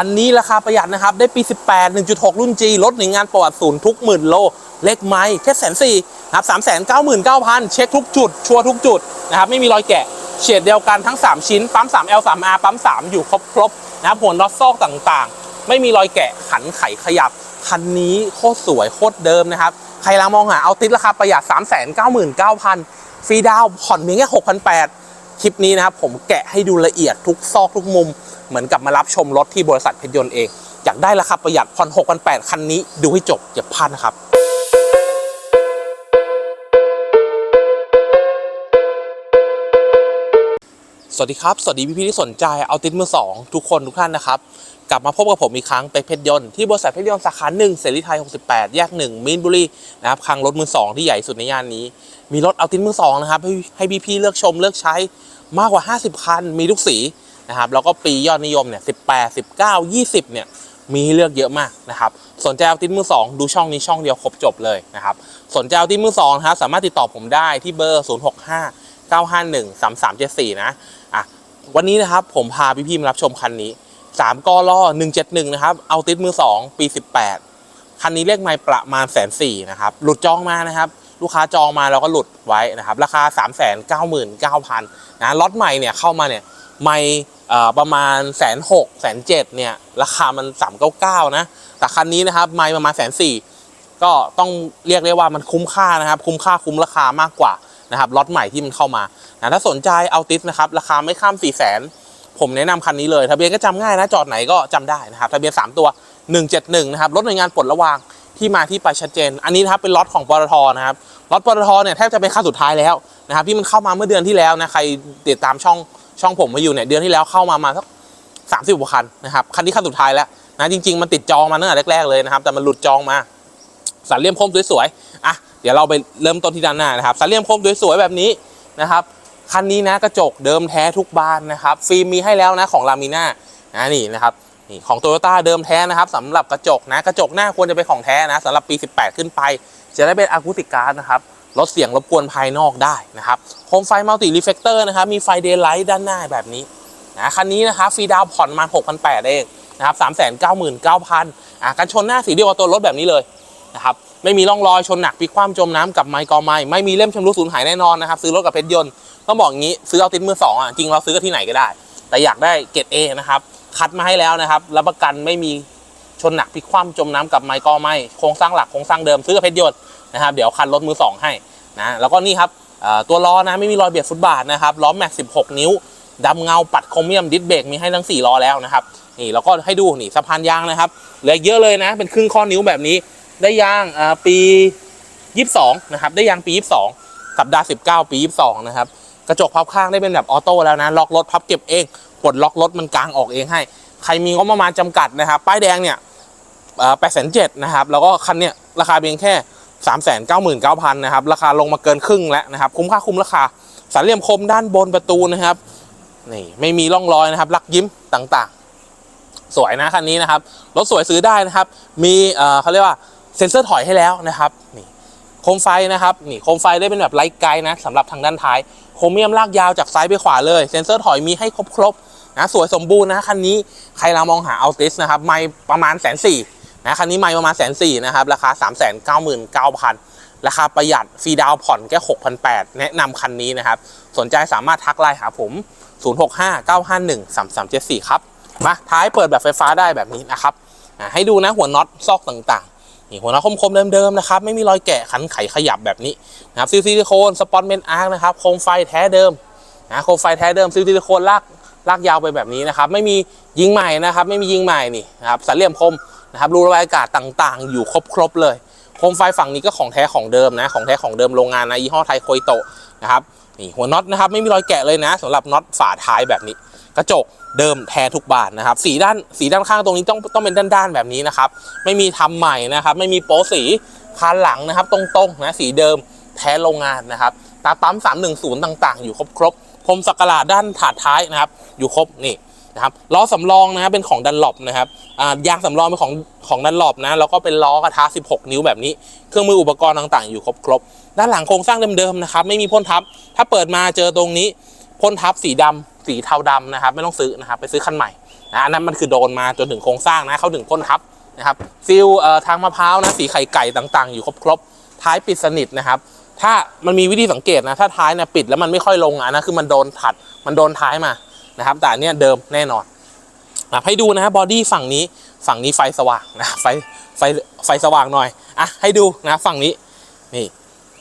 คันนี้ราคาประหยัดนะครับ ได้ปี 18 1.6 รุ่น G รถหนึ่งงานประวัติศูนย์ทุกหมื่นโล เล็กไม้แค่แสนสี่นะครับสามแสนเก้าหมื่นเก้าพันเช็คทุกจุด ชัวร์ทุกจุดนะครับ ไม่มีรอยแกะเฉดเดียวกันทั้ง 3 ชิ้น ปั๊ม 3L 3R ปั๊ม 3 อยู่ครบครบๆนะครับหัวน็อตซอกต่างๆ ไม่มีรอยแกะขันไขขยับ คันนี้โคตรสวยโคตรเดิมนะครับ ใครลังมองหาเอาติดราคาประหยัด 3 9 9 9 0 0 ฟรีดาวน์ผ่อนเพียงแค่6,800 คลิปนี้นะครับผมแกะให้ดูละเอียดทุกซอกทุกมุม เหมือนกับมารับชมรถที่บริษัทเพชรยนต์เอง อยากได้ราคาประหยัดผ่อน6,800คันนี้ดูให้จบอย่าพลาดนะครับสวัสดีครับ สวัสดีพี่ๆที่สนใจเอาติดมือสองทุกคนทุกท่านนะครับ กลับมาพบกับผมอีกครั้งเป็นเพชรยนต์ที่บริษัทเพชรยนต์สาขาหนึ่งเสรีไทย 68 แยกหนึ่งมีนบุรีนะครับคลังรถมือสองที่ใหญ่สุดในย่านนี้ มีรถเอาติดมือสองนะครับให้ให้พี่ๆเลือกชมเลือกใช้มากกว่า 50 คัน มีทุกสีนะครับแล้วก็ปียอดนิยมเนี่ย 18 19 20 เนี่ยมีให้เลือกเยอะมากนะครับ สนใจเอาติดมือสองดูช่องนี้ช่องเดียวครบจบเลยนะครับ สนใจเอาติดมือสองนะครับสามารถติดต่อผมได้ที่เบอร์ 065 951 3374 นะอะวันนี้นะครับผมพาพี่ๆมารับชมคันนี้ 3กอล้อ171 นะครับ เอาติดมือ 2 ปี 18 คันนี้เลขไม่ประมาณแสนสี่นะครับ หลุดจองมานะครับ ลูกค้าจองมาเราก็หลุดไว้นะครับ ราคา 3 9 9 0 0 0นะล็อตใหม่เนี่ยเข้ามาเนี่ยไม่ประมาณแสนหกแสนเจ็ดเนี่ย ราคามัน 399 นะ แต่คันนี้นะครับไม่ประมาณแสนสี่ก็ต้องเรียกได้ว่ามันคุ้มค่านะครับ คุ้มค่าคุ้มราคามากกว่านะครับล็อตใหม่ที่มันเข้ามานะถ้าสนใจเอาติสนะครับ ราคาไม่ข้าม4 0 0 0 0 0 ผมแนะนำคันนี้เลยทะเบียนก็จำง่ายนะจอดไหนก็จำได้นะครับทะเบียน 3 ตัว 171 นะครับรถหน่วยงานปลดระวางที่มาที่ไปชัดเจน อันนี้นะครับเป็นล็อตของปตทนะครับล็อตปตทเนี่ยแทบจะเป็นคันสุดท้ายแล้วนะครับที่มันเข้ามาเมื่อเดือนที่แล้วนะใครติดตามช่องช่องผมมาอยู่เนี่ยเดือนที่แล้วเข้ามามาสักสามสิบกว่าคันนะครับคันนี้คันสุดท้ายแล้วนะจริง ๆ มันติดจองมาตั้งแต่แรกๆเลยนะครับแต่มันหลุดจองมาสันเลี่ยมคมสวยๆอะเดี๋ยวเราไปเริ่มต้นที่ด้านหน้านะครับสันเลี่ยมคมสวยๆแบบนี้นะครับ คันนี้นะกระจกเดิมแท้ทุกบานนะครับฟิล์มมีให้แล้วนะของลามิน่านะนี่นะครับนี่ของโตโยต้าเดิมแท้นะครับสำหรับกระจกนะกระจกหน้าควรจะเป็นของแท้นะสำหรับปี 18 ขึ้นไป จะได้เป็นอะคูติกการ์ดนะครับลดเสียงรบกวนภายนอกได้นะครับโคมไฟมัลติรีเฟกเตอร์นะครับมีไฟเดย์ไลท์ด้านหน้าแบบนี้นะคันนี้นะครับฟรีดาวผ่อนมา6,800เองนะครับ399,000อะกันชนหน้าสีเดียวกับตัวรถแบบนี้เลยนะครับไม่มีร่องรอยชนหนักพลิกคว่ำจมน้ำกับไมค์กอไม้ไม่มีเล่มชำรุดสูญหายแน่นอนนะครับซื้อรถกับเพชรยนต์ ต้องบอกงี้ซื้อเอาติดมือสองอะจริงเราซื้อกันที่ไหนก็ได้ แต่อยากได้เกรดเอนะครับคัดมาให้แล้วนะครับรับประกันไม่มีชนหนักพลิกคว่ำจมน้ำกับไม้กอไม่โครงสร้างหลักโครงสร้างเดิมซื้อกับเพชรยนต์นะครับเดี๋ยวคันรถมือสองให้นะแล้วก็นี่ครับตัวล้อนะไม่มีรอยเบียดฟุตบาทนะครับล้อแม็ก16 นิ้วดำเงาปัดโครเมียมดิสเบรกมีให้ทั้ง4ล้อแล้วนะครับนี่แล้วก็ให้ดูนี่สะพานยางนะครับเหลือเยอะเลยนะเป็นครึ่งข้อนิ้วแบบนี้ ได้ยางอ่าปี 22 นะครับ ได้ยางปี 22 สัปดาห์ 19 ปี 22 นะครับ กระจกพับข้างได้เป็นแบบออโต้แล้วนะล็อกรถพับเก็บเองปลดล็อกรถมันกลางออกเองให้ ใครมีงบประมาณจำกัดนะครับ ป้ายแดงเนี่ยแปดแสนเจ็ดนะครับ แล้วก็คันเนี่ยราคาเพียงแค่สามแสนเก้าหมื่นเก้าพันนะครับ ราคาลงมาเกินครึ่งแล้วนะครับ คุ้มค่าคุ้มราคาสันเหลี่ยมคมด้านบนประตูนะครับ นี่ไม่มีร่องรอยนะครับ ลักยิ้มต่างๆ สวยนะคันนี้นะครับ รถสวยซื้อได้นะครับ มีเอ่อเขาเรียกว่าเซ็นเซอร์ถอยให้แล้วนะครับ นี่ โคมไฟนะครับนี่โคมไฟได้เป็นแบบไลท์ไกด์นะสำหรับทางด้านท้ายโครเมียมลากยาวจากซ้ายไปขวาเลย เซ็นเซอร์ถอยมีให้ครบๆนะสวยสมบูรณ์นะคันนี้ใครเรามองหาเอาติสนะครับไม่ประมาณแสนสี่นะคันนี้ไม่ประมาณแสนสี่นะครับราคา 3 9 9 0 0 0 ราคาประหยัดฟรีดาวผ่อนแค่6,800 แนะนำคันนี้นะครับ สนใจสามารถทักไลน์หาผม 0659513374 ครับมาท้ายเปิดแบบไฟฟ้าได้แบบนี้นะครับให้ดูนะหัวน็อตซอกต่างๆ นี่หัวน็อตคมๆเดิมๆนะครับไม่มีรอยแกะขันไขขยับแบบนี้นะครับซิลซิลิโคนสปอนเมนอาร์คนะครับโคมไฟแท้เดิมนะโคมไฟแท้เดิมซิลซิลิโคนลากลากยาวไปแบบนี้นะครับไม่มียิงใหม่นะครับไม่มียิงใหม่นี่นะครับสันเหลี่ยมคมนะครับรูระบายอากาศต่างๆ อยู่ครบๆเลยโคมไฟฝั่งนี้ก็ของแท้ของเดิมนะของแท้ของเดิมโรงงานนะยี่ห้อไทยโคยโตะนะครับนี่หัวน็อตนะครับไม่มีรอยแกะเลยนะสำหรับน็อตฝาท้ายแบบนี้ กระจกเดิมแท้ทุกบานนะครับ สีด้านสีด้านข้างตรงนี้ต้องต้องเป็นด้านๆแบบนี้นะครับ ไม่มีทำใหม่นะครับ ไม่มีโป๊สีคานหลังนะครับ ตรงๆนะสีเดิมแท้โรงงานนะครับตาปั๊ม 310 ต่าง ๆ อยู่ครบครบๆพรมสักหลาดด้านถาดท้ายนะครับ อยู่ครบนี่นะครับล้อสำรองนะครับเป็นของดันหลบนะครับยางสำรองเป็นของของดันหลบนะแล้วก็เป็นล้อกระทะ 16 นิ้วแบบนี้ เครื่องมืออุปกรณ์ต่างๆ อยู่ครบครบๆด้านหลังโครงสร้างเดิมๆนะครับไม่มีพ่นทับ ถ้าเปิดมาเจอตรงนี้ พ่นทับสีดำสีเทาดำนะครับ ไม่ต้องซื้อนะครับ ไปซื้อคันใหม่นะอันนั้นมันคือโดนมาจนถึงโครงสร้างนะเขาถึงก้นทับนะครับฟิลเอ่อทางมะพร้าวนะสีไข่ไก่ต่างๆ อยู่ครบๆท้ายปิดสนิทนะครับ ถ้ามันมีวิธีสังเกตนะถ้าท้ายเนี่ยปิดแล้วมันไม่ค่อยลงอะนะคือมันโดนถัดมันโดนท้ายมานะครับ แต่เนี่ยเดิมแน่นอนนะให้ดูนะครับบอดี้ฝั่งนี้ฝั่งนี้ไฟสว่างนะไฟไฟไฟสว่างหน่อยอะให้ดูนะฝั่งนี้นี่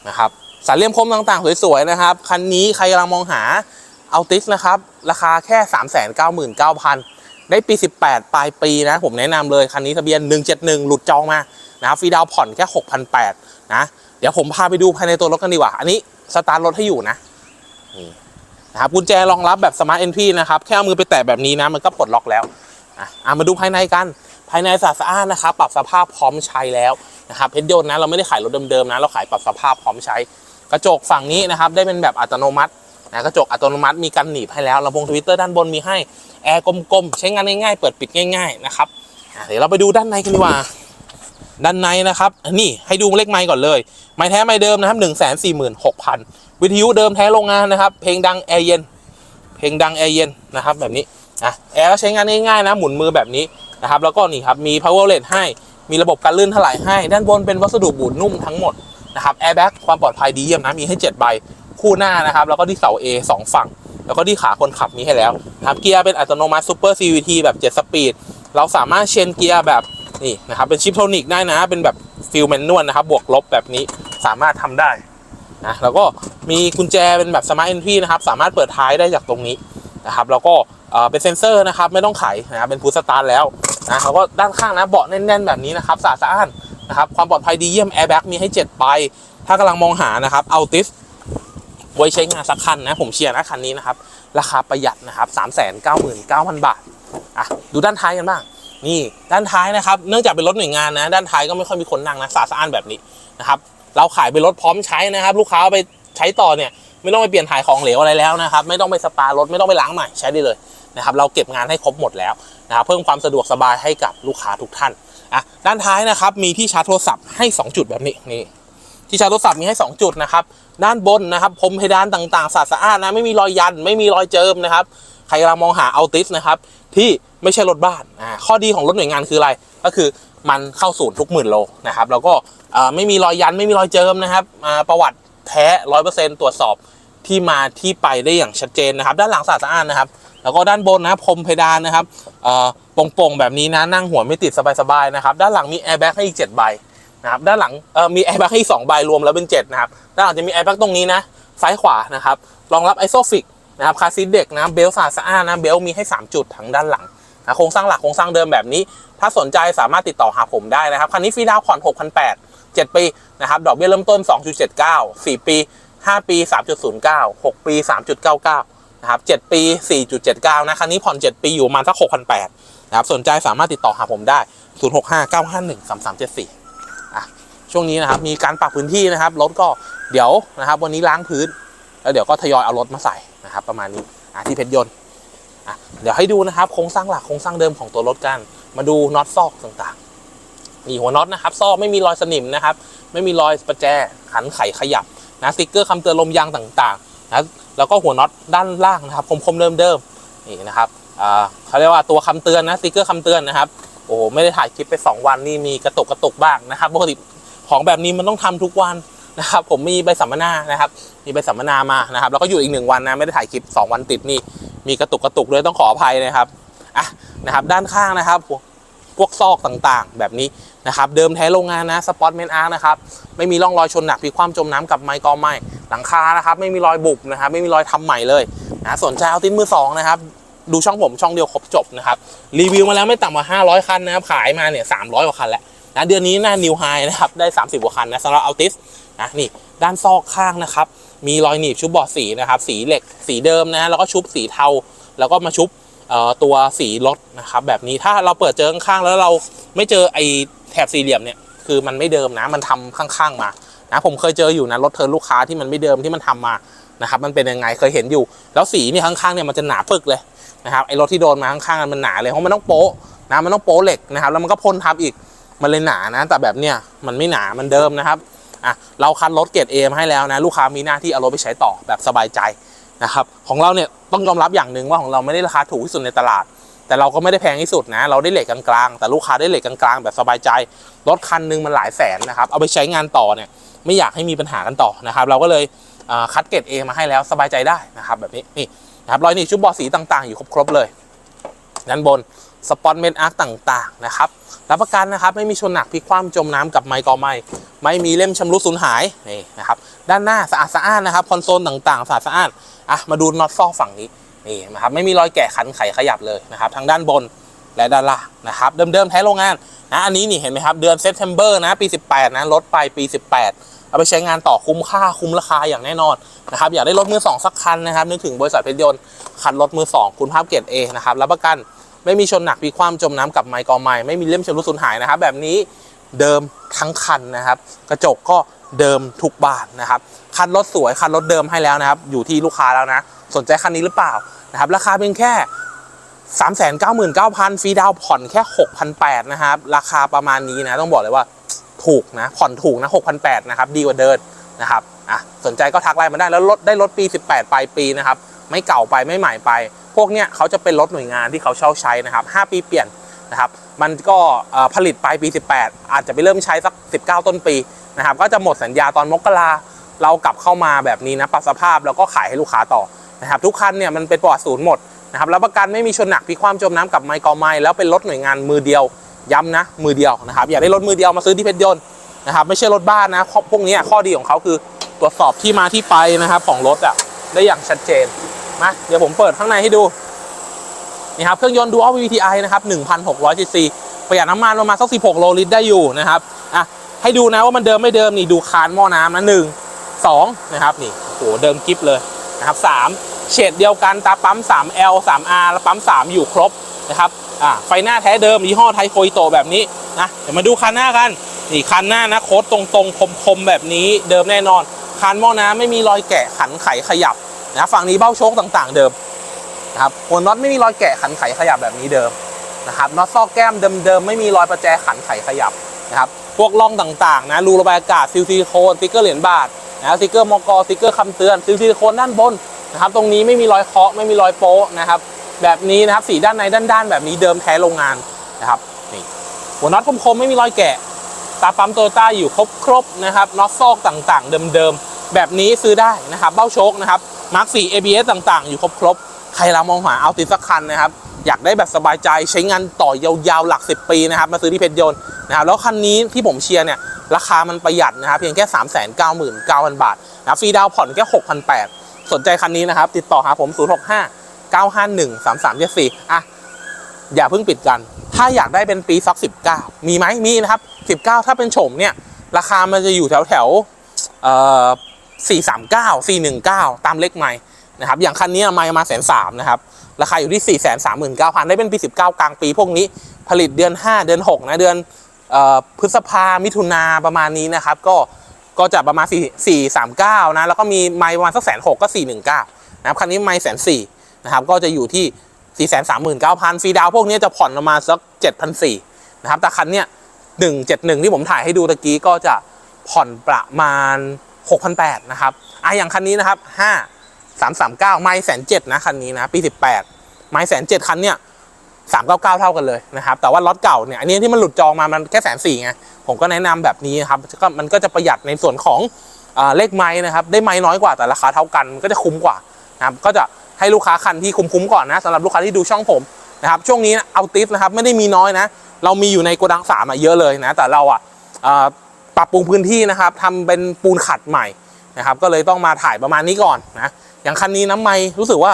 นะครับสามเลี่ยมคมต่างๆ สวยๆนะครับ คันนี้ใครกำลังมองหา เอาติสนะครับ ราคาแค่ 3 9 9 0 0 0 ได้ปี 18 ปลายปีนะ ผมแนะนำเลย คันนี้ทะเบียน 171 หลุดจองมานะฟรีดาวผ่อนแค่ 6,800 นะ เดี๋ยวผมพาไปดูภายในตัวรถกันดีกว่า อันนี้สตาร์ทรถให้อยู่นะนี่นะครับกุญแจรองรับแบบสมาร์ทเอนทรีนะครับ แค่เอามือไปแตะแบบนี้นะ มันก็ปลดล็อกแล้วอะมาดูภายในกันภายในสะอาดนะครับ ปรับสภาพพร้อมใช้แล้วนะครับเพชรยนต์นะเราไม่ได้ขายรถเดิมๆนะ เราขายปรับสภาพพร้อมใช้ กระจกฝั่งนี้นะครับ ได้เป็นแบบอัตโนมัติ นะกระจกอัตโนมัติมีกันหนีบให้แล้วลำโพงทวิตเตอร์ด้านบนมีให้แอร์กลมๆใช้งานง่ายๆเปิดปิดง่าย ๆนะครับเดี๋ยวเราไปดูด้านในกันดีกว่าด้านในนะครับ นี่ให้ดูเลขไม้ก่อนเลย ไม้แท้ไม้เดิมนะครับหนึ่งแสนสี่หมื่นหกพันวิทยุเดิมแท้โรงงานนะครับ เพลงดังแอร์เย็น เพลงดังแอร์เย็นนะครับแบบนี้อะแอร์ก็ใช้งานง่ายๆนะ หมุนมือแบบนี้นะครับ แล้วก็นี่ครับ มี power LED ให้ มีระบบการลื่นถลายให้ ด้านบนเป็นวัสดุบูดนุ่มทั้งหมดนะครับแอร์แบ็กความปลอดภัยดีเยี่ยมนะ มีให้ 7 ใบ คู่หน้านะครับ แล้วก็ที่เสา A สองฝั่ง แล้วก็ที่ขาคนขับมีให้แล้วนะครับเกียร์เป็นอัตโนมัติซูเปอร์ CVT แบบ 7 สปีด เราสามารถเชนเกียร์แบบนี่นะครับเป็นชิปโทนิกได้นะ เป็นแบบฟิลแมนนวลนะครับ บวกลบแบบนี้สามารถทำได้นะแล้วก็มีกุญแจเป็นแบบสมาร์ทเอนทรีนะครับ สามารถเปิดท้ายได้จากตรงนี้นะครับ แล้วก็เป็นเซ็นเซอร์นะครับไม่ต้องไขนะครับเป็นพุทสตาร์แล้วนะแล้วก็ด้านข้างนะเบาะแน่น ๆ แบบนี้นะครับสะอาดสะอ้านนะครับความปลอดภัยดีเยี่ยมแอร์แบ็กมีให้ 7 ใบ ถ้ากำลังมองหานะครับเอาติส ไว้ใช้งานสักคันนะ ผมเชียร์นะคันนี้นะครับ ราคาประหยัดนะครับ3 9 9 0 0 0บาทอะดูด้านท้ายกันบ้าง นี่ด้านท้ายนะครับ เนื่องจากเป็นรถหน่วยงานนะ ด้านท้ายก็ไม่ค่อยมีคนนั่งนะสะอาดสะอ้านแบบนี้นะครับเราขายเป็นรถพร้อมใช้นะครับ ลูกค้าเอาไปใช้ต่อเนี่ยไม่ต้องไปเปลี่ยนถ่ายของเหลวอะไรแล้วนะครับ ไม่ต้องไปสปารถไม่ต้องไปล้างใหม่ใช้ได้เลยนะครับ เราเก็บงานให้ครบหมดแล้วนะครับเพิ่มความสะดวกสบายให้กับลูกค้าทุกท่านอะด้านท้ายนะครับมีที่ชาร์จโทรศัพท์ให้ 2 จุดแบบนี้นี่ ที่ชาร์จโทรศัพท์มีให้ 2 จุดนะครับ ด้านบนนะครับพรมเพดานต่างๆสะอาดนะไม่มีรอยยัน ไม่มีรอยเจิมนะครับ ใครกำลังมองหาเอาติสนะครับที่ไม่ใช่รถบ้านอ่าข้อดีของรถหน่วยงานคืออะไร ก็คือมันเข้าศูนย์ทุกหมื่นโลนะครับแล้วก็ไม่มีรอยยันไม่มีรอยเจิมนะครับประวัติแท้ร้อยเปอร์เซ็นต์ตรวจสอบที่มาที่ไปได้อย่างชัดเจนนะครับ ด้านหลังสะอาดสะอานนะครับ แล้วก็ด้านบนนะพรมเพดานนะครับเอ่อโป่งๆแบบนี้นะนั่งหัวไม่ติดสบายๆนะครับ ด้านหลังมีแอร์แบ็กให้อีก 7 ใบ นะครับด้านหลังมีแอร์แบ็กให้อีก2ใบรวมแล้วเป็น7นะครับด้านหลังจะมีแอร์แบ็กตรงนี้นะซ้ายขวานะครับรองรับไอโซฟิกนะครับคาซีเด็กนะเบลสะอาดสะอานนะเบลมีให้ 3 จุดทั้งด้านหลังนะโครงสร้างหลักโครงสร้างเดิมแบบนี้ ถ้าสนใจสามารถติดต่อหาผมได้นะครับคันนี้ฟรีดาวน์ผ่อน6,800 7 ปีนะครับดอกเบี้ยเริ่มต้น 2.79 4 ปี 5 ปี 3.09 6 ปี 3.99นะครับ7ปี 4.79 นะคันนี้ผ่อน 7 ปีอยู่ประมาณสัก6,800นะครับสนใจสามารถติดต่อหาผมได้ 0659513374 ช่วงนี้นะครับมีการปรับพื้นที่นะครับรถก็เดี๋ยวนะครับ วันนี้ล้างพื้น แล้วเดี๋ยวก็ทยอยเอารถมาใส่นะครับ ประมาณนี้อที่เพชรยนต์เดี๋ยวให้ดูนะครับโครงสร้างหลักโครงสร้างเดิมของตัวรถกัน มาดูน็อตซอกต่างๆนี่หัวน็อตนะครับ ซอกไม่มีรอยสนิมนะครับ ไม่มีรอยประแจขันไขขยับนะสติกเกอร์คำเตือนลมยางต่างๆนะแล้วก็หัวน็อตด้านล่างนะครับคมๆเดิมๆนี่นะครับอ่าเขาเรียกว่าตัวคำเตือนนะสติกเกอร์คำเตือนนะครับโอ้โหไม่ได้ถ่ายคลิปไป 2 วันนี่มีกระตุกกระตุกบ้างนะครับปกติ ของแบบนี้มันต้องทำทุกวันนะครับ ผมมีใบสัมมนานะครับ มีใบสัมมนามานะครับ แล้วก็อยู่อีกหนึ่งวันนะไม่ได้ถ่ายคลิป 2 วันติดนี่มีกระตุกกระตุกเลยต้องขออภัยนะครับอะนะครับ ด้านข้างนะครับพวกซอกต่างๆ แบบนี้นะครับ เดิมแท้โรงงานนะสปอตเมนอาร์นะครับ ไม่มีร่องรอยชนหนักพลิคว่ำจมน้ำกับไม้กอไม้หลังคานะครับ ไม่มีรอยบุบนะครับ ไม่มีรอยทำใหม่เลยนะสนใจเอาติ้นมือสองนะครับ ดูช่องผมช่องเดียวครบจบนะครับ รีวิวมาแล้วไม่ต่ำกว่า 500 คันนะครับ ขายมาเนี่ย300กว่าคันแล้ว นะเดือนนี้น้านิวไฮนะครับได้ 30กว่าคันนะสำหรับอัลติสนะนี่ด้านซอกข้างนะครับมีรอยหนีบชุบบอดสีนะครับสีเหล็กสีเดิมนะแล้วก็ชุบสีเทา แล้วก็มาชุบตัวสีรถนะครับแบบนี้ถ้าเราเปิดเจอข้างๆแล้วเราไม่เจอไอแถบสี่เหลี่ยมเนี่ยคือมันไม่เดิมนะมันทำข้างๆมานะผมเคยเจออยู่นะรถเทิร์นลูกค้าที่มันไม่เดิมที่มันทำมานะครับมันเป็นยังไงเคยเห็นอยู่ แล้วสีเนี่ยข้างๆเนี่ยมันจะหนาปึกเลยนะครับไอรถที่โดนมาข้างๆมันหนาเลยเพราะมันต้องโป๊ะนะมันต้องโป๊ะเหล็กนะครับแล้วมันก็พ่นทับอีก มันเลยหนานะ แต่แบบเนี้ยมันไม่หนามันเดิมนะครับอะเราคัดรถเกรดเอมให้แล้วนะลูกค้ามีหน้าที่เอารถไปใช้ต่อแบบสบายใจนะครับของเราเนี่ยต้องยอมรับอย่างหนึ่งว่าของเราไม่ได้ราคาถูกที่สุดในตลาด แต่เราก็ไม่ได้แพงที่สุดนะ เราได้เหลทกกลางๆแต่ลูกค้าได้เหลทกกลางๆแบบสบายใจรถคันหนึงมันหลายแสนนะครับเอาไปใช้งานต่อเนี่ยไม่อยากให้มีปัญหากันต่อนะครับ เราก็เลยคัดเกรด A มาให้แล้วสบายใจได้นะครับแบบนี้นี่นะครับรอยหนีบชุดบอสีต่างๆ อยู่ครบๆเลยด้านบน สปอนเมนอาร์คต่างๆนะครับรับประกันนะครับไม่มีชนหนักพลิกคว่ำจมน้ำกับไมค์กอไม้ไม่มีเล่มชำรุดสูญหายนี่นะครับด้านหน้าสะอาดสะอ้านนะครับคอนโซลต่างๆสะอาดสะอ้านอะมาดูน็อตซอกฝั่งนี้นี่นะครับไม่มีรอยแกะขันไขขยับเลยนะครับทั้งด้านบนและด้านล่างนะครับเดิมๆแท้โรงงานนะอันนี้นี่เห็นไหมครับเดือนเซปเทมเบอร์นะปี 18นะลดไปปี 18 เอาไปใช้งานต่อคุ้มค่าคุ้มราคาอย่างแน่นอนนะครับอยากได้รถมือสองสักคันนะครับนึกถึงบริษัทเพชรยนต์คันรถมือสองคุณภาพเกรด A นะครับรับประกัน ไม่มีชนหนักมีความจมน้ำกับไมค์กอไม้ไม่มีเล่มชำรุดสูญหายนะครับแบบนี้เดิมทั้งคันนะครับ กระจกก็เดิมทุกบานนะครับคันรถสวยคันรถเดิมให้แล้วนะครับ อยู่ที่ลูกค้าแล้วนะ สนใจคันนี้หรือเปล่านะครับ ราคาเพียงแค่ 3 9 9 0 0 0ฟรีดาวผ่อนแค่ 6,800นะครับ ราคาประมาณนี้นะ ต้องบอกเลยว่าถูกนะ ผ่อนถูกนะ 6,800นะครับ ดีกว่าเดินนะครับอะสนใจก็ทักไลน์มาได้แล้วรถได้รถปี 18 ปลายปีนะครับ ไม่เก่าไปไม่ใหม่ไป พวกเนี้ยเขาจะเป็นรถหน่วยงานที่เขาเช่าใช้นะครับ 5 ปีเปลี่ยนนะครับ มันก็ผลิตไปปี 18 อาจจะไปเริ่มใช้สัก 19 ต้นปีนะครับ ก็จะหมดสัญญาตอนมกราเรากลับเข้ามาแบบนี้นะปรับสภาพแล้วก็ขายให้ลูกค้าต่อนะครับ ทุกคันเนี่ยมันเป็นปลอดศูนย์หมดนะครับรับประกันไม่มีชนหนักพิกความจมน้ำกับไมค์กอไม้แล้วเป็นรถหน่วยงานมือเดียวย้ำนะ มือเดียวนะครับ อยากได้รถมือเดียวมาซื้อที่เพชรยนต์นะครับ ไม่ใช่รถบ้านนะพวกนี้ข้อดีของเขาคือตรวจสอบที่มาที่ไปนะครับของรถอะได้อย่างชัดเจน มาเดี๋ยวผมเปิดข้างในให้ดูนี่ครับเครื่องยนต์ Dual VVTi นะครับ1,600 cc ประหยัดน้ำมันประมาณสัก16 โลลิตรได้อยู่นะครับอะให้ดูนะว่ามันเดิมไม่เดิมนี่ดูคานหม้อน้ำนะหนึ่งสองนะครับนี่โหเดิมกิฟเลยนะครับสามเฉดเดียวกันตาปั๊ม 3L 3R แล้วปั๊ม 3 อยู่ครบนะครับอะไฟหน้าแท้เดิมยี่ห้อไทโคอิโตแบบนี้นะเดี๋ยวมาดูคันหน้ากันนี่คันหน้านะโค้ดตรงๆ คมๆ แบบนี้เดิมแน่นอนคานหม้อน้ำไม่มีรอยแกะขันไขขยับ นะฝั่งนี้เบ้าโชคต่างๆ เดิมนะครับหัวน็อตไม่มีรอยแกะขันไขขยับแบบนี้เดิมนะครับน็อตซอกแก้มเดิมๆไม่มีรอยประแจขันไขขยับนะครับพวกร่องต่างๆนะรูระบายอากาศซิลซิลิโคนสติ๊กเกอร์เหรียญบาทนะสติ๊กเกอร์มกสติ๊กเกอร์คำเตือนซิลซิลิโคนด้านบนนะครับตรงนี้ไม่มีรอยเคาะไม่มีรอยโป๊ะนะครับแบบนี้นะครับสีด้านในด้านๆแบบนี้เดิมแท้โรงงานนะครับนี่หัวน็อตคมๆไม่มีรอยแกะตาปั๊มโตโยต้าอยู่ครบๆนะครับน็อตซอกต่างๆ เดิมๆแบบนี้ซื้อได้นะครับเบ้าโชคนะครับ มาร์ค 4 ABS ต่างๆ อยู่ครบๆใครเรามองหาเอาติดสักคันนะครับ อยากได้แบบสบายใจใช้งานต่อยาวๆหลัก 10 ปีนะครับ มาซื้อที่เพชรยนต์นะครับ แล้วคันนี้ที่ผมเชียร์เนี่ย ราคามันประหยัดนะครับ เพียงแค่ 3 9 9 0 0 0 บาทนะฟรีดาวน์ผ่อนแค่ 6,800 สนใจคันนี้นะครับ ติดต่อหาผม 065 951 3374อะอย่าเพิ่งปิดกัน ถ้าอยากได้เป็นปีสัก 19 มีไหมมีนะครับ 19 ถ้าเป็นโฉมเนี่ยราคามันจะอยู่แถวแถวเอ่อ 439 419 ตามเลขไม้นะครับอย่างคันนี้ไม้มาแสนสามนะครับราคาอยู่ที่ 4 3 9 0 0 0 ได้เป็นปี 19 กลางปี พวกนี้ผลิตเดือน 5 เดือน 6 นะ เดือนออพฤษภามิถุนาประมาณนี้นะครับ ก็ก็จะประมาณ 4 4 3 9 นะ แล้วก็มีไม้ประมาณสักแสนหกก็ 419 นะครับคันนี้ไม้แสนสี่นะครับ ก็จะอยู่ที่ 4 3 9 0 0 0ฟรีดาวพวกนี้จะผ่อนประมาณสัก 7,400นะครับแต่คันเนี้ย171 ที่ผมถ่ายให้ดูตะกี้ก็จะผ่อนประมาณ 6,800นะครับอะอย่างคันนี้นะครับ5 339 ไม้แสนเจ็ดนะคันนี้นะปี 18 ไม้แสนเจ็ดคันเนี้ย399 เท่ากันเลยนะครับ แต่ว่าล็อตเก่าเนี่ยอันนี้ที่มันหลุดจองมามันแค่แสนสี่ไงผมก็แนะนำแบบนี้นครับก็มันก็จะประหยัดในส่วนของอ่าเลขไม้นะครับ ได้ไม้น้อยกว่าแต่ราคาเท่ากันมันก็จะคุ้มกว่านะครับก็จะให้ลูกค้าคันที่คุ้มๆก่อนนะสำหรับลูกค้าที่ดูช่องผมนะครับช่วงนี้เอาติสนะครับไม่ได้มีน้อยนะ เรามีอยู่ในโกดังสามอะเยอะเลยนะ แต่เราอะอ่า ปรับปรุงพื้นที่นะครับทำเป็นปูนขัดใหม่นะครับ ก็เลยต้องมาถ่ายประมาณนี้ก่อนนะอย่างคันนี้น้ำไม้รู้สึกว่า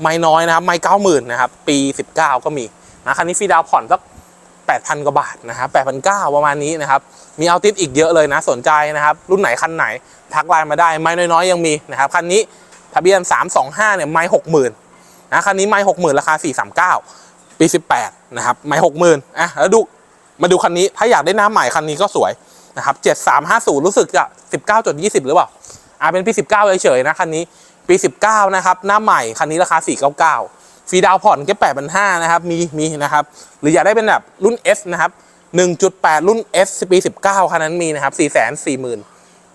ไม้น้อยนะครับไม้เก้าหมื่นนะครับปี 19 ก็มีนะคันนี้ฟรีดาวผ่อนสัก8,000 กว่าบาทนะครับ8,900 ประมาณนี้นะครับ มีเอาติสอีกเยอะเลยนะ สนใจนะครับ รุ่นไหนคันไหน ทักไลน์มาได้ ไม้น้อยๆ ยังมีนะครับ คันนี้ทะเบียน 325 เนี่ย ไม้60,000นะ คันนี้ไม้60,000 ราคา 439 ปี 18 นะครับ ไม้60,000อะ แล้วดู มาดูคันนี้ ถ้าอยากได้หน้าใหม่คันนี้ก็สวย นะครับ7350 รู้สึกจะ 19.20 หรือเปล่าอ่าเป็นปี 19เฉยๆนะคันนี้ปี 19 นะครับ หน้าใหม่ คันนี้ราคา 499ฟรีดาวผ่อนแค่8,500นะครับ มีมีนะครับ หรืออยากได้เป็นแบบรุ่น S นะครับ 1.8 รุ่น S ปี 19 คันนั้นมีนะครับ 4 4 0 0 0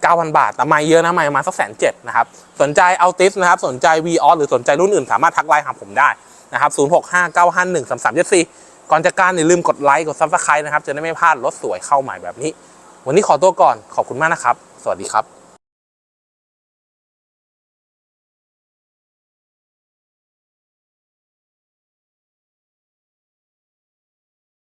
9,000 บาท แต่ไม่เยอะนะไม่มาสักแสนเจ็ดนะครับ สนใจเอาติสนะครับ สนใจ v ีออหรือสนใจรุ่นอื่นสามารถทักไลน์หาผมได้นะครับ0 6 5 9 5 1 3 3 7 4ก่อนจะการอย่าลืมกดไลค์ กดซับสไครต์นะครับ จะได้ไม่พลาดรถสวยเข้าใหม่แบบนี้ วันนี้ขอตัวก่อนขอบคุณมากนะครับ สวัสดีครับ